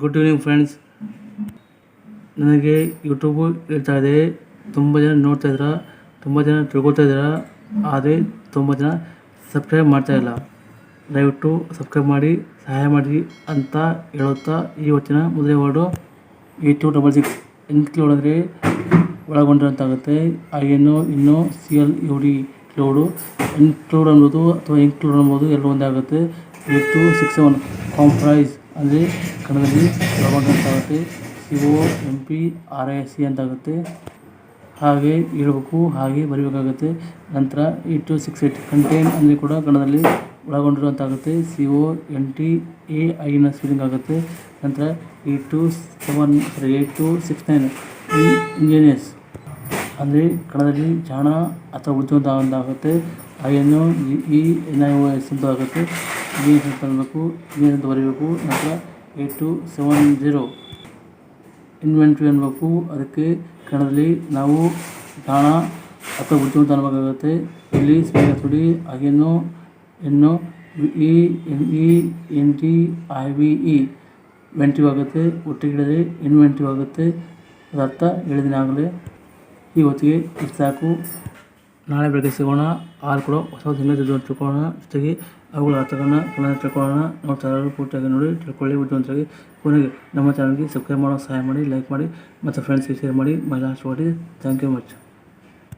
Good evening friends ನನಗೆ YouTube ಹೇಳ್ತಾ ಇದೆ. ತುಂಬ ಜನ ನೋಡ್ತಾ ಇದ್ದೀರಾ ತುಂಬ ಜನ ತಿಳ್ಕೊತಾ ಇದ್ದೀರಾ ಆದರೆ ತುಂಬ ಜನ ಸಬ್ಸ್ಕ್ರೈಬ್ ಮಾಡ್ತಾ ಇಲ್ಲ. ದಯವಿಟ್ಟು ಸಬ್ಸ್ಕ್ರೈಬ್ ಮಾಡಿ, ಸಹಾಯ ಮಾಡಿ ಅಂತ ಹೇಳುತ್ತಾ ಇವತ್ತಿನ ಮೊದಲೇ word eight two double six include ಅಂದರೆ ಒಳಗೊಂಡಂತಾಗುತ್ತೆ ಹಾಗೇನು ಇನ್ನು ಸಿ ಎಲ್ ಯು ಡಿ ಕ್ಲೋಡು ಇನ್ಕ್ಲೂಡ್ ಅನ್ನೋದು ಅಥವಾ ಇನ್ಕ್ಲೂಡ್ ಅನ್ನೋದು ಎಲ್ಲ ಒಂದೇ ಆಗುತ್ತೆ eight two six seven comprise ಅಂದರೆ ಕನ್ನಡದಲ್ಲಿ ಒಳಗೊಂಡಂತಾಗುತ್ತೆ C O M P, R I C ಅಂತಾಗುತ್ತೆ. ಹಾಗೆ ಹೇಳ್ಬೇಕು, ಹಾಗೆ ಬರಿಬೇಕಾಗುತ್ತೆ. ನಂತರ eight two six eight contain ಅಂದರೆ ಕೂಡ ಕನ್ನಡದಲ್ಲಿ ಒಳಗೊಂಡಿರುವಂತಾಗುತ್ತೆ. C O N T, A ಐನ ಸ್ಪೆಲ್ಲಿಂಗ್ ಆಗುತ್ತೆ. ನಂತರ eight two seven sorry eight two six nine engineers ಅಂದರೆ ಕಣದಲ್ಲಿ ಜಾಣ ಅಥವಾ ಬುದ್ಧಿವಂತ ಅಂತಾಗುತ್ತೆ ಹಾಗೇನು E N I O S ಅಂತ ಆಗುತ್ತೆ. ಇಂಜಿನಿಯರ್ಸ್ ತರಬೇಕು ಅಂತ ಬರೀಬೇಕು ನಂತರ eight two seven zero inventory ಅನ್ಬೇಕು. ಅದಕ್ಕೆ ಕನ್ನಡದಲ್ಲಿ ನಾವು ದಾಣ ಅಥವಾ ಬುದ್ಧಿವಂತ ಅನ್ಬೇಕಾಗುತ್ತೆ ಇಲ್ಲಿ ಸ್ಪೆಲ್ಲಿಂಗ್ ತುಡಿ ಹಾಗೇನು ಇನ್ನು E N E N T I, V, E ವೆಂಟಿವ್ ಆಗುತ್ತೆ. ಒಟ್ಟಿಗೆ ಇನ್ವೆಂಟಿವ್ ಆಗುತ್ತೆ. ಅದರ್ಥ ಹೇಳಿದ್ದೀನಿ ಆಗಲೇ. ಈ ಹೊತ್ತಿಗೆ ಇಷ್ಟು ಸಾಕು. ನಾಳೆ ಬೆಳಗ್ಗೆ ಸಿಗೋಣ ಆರು ಕೂಡ, ಹೊಸ ಇನ್ನೂ ತಿಳ್ಕೊಳ್ಳೋಣ. ಜೊತೆಗೆ ಅವುಗಳ ಅರ್ಥಗಳನ್ನ ಕನ್ನಡ ತಿಳ್ಕೊಳ್ಳೋಣ. ನಾವು ಚಾನಲ್ ಪೂರ್ತಿಯಾಗಿ ನೋಡಿ, ತಿಳ್ಕೊಳ್ಳಿ, ಬುದ್ಧಿವಂತರಾಗಿ. ಕೊನೆಗೆ ನಮ್ಮ ಚಾನಲ್ಗೆ ಸಬ್ಸ್ಕ್ರೈಬ್ ಮಾಡೋ, ಸಹಾಯ ಮಾಡಿ ಲೈಕ್ ಮಾಡಿ, ಮತ್ತು ಫ್ರೆಂಡ್ಸ್ಗೆ ಶೇರ್ ಮಾಡಿ ಮೈ ಲಾಸ್ಟ್ ಮಾಡಿ ಥ್ಯಾಂಕ್ ಯು ಮಚ್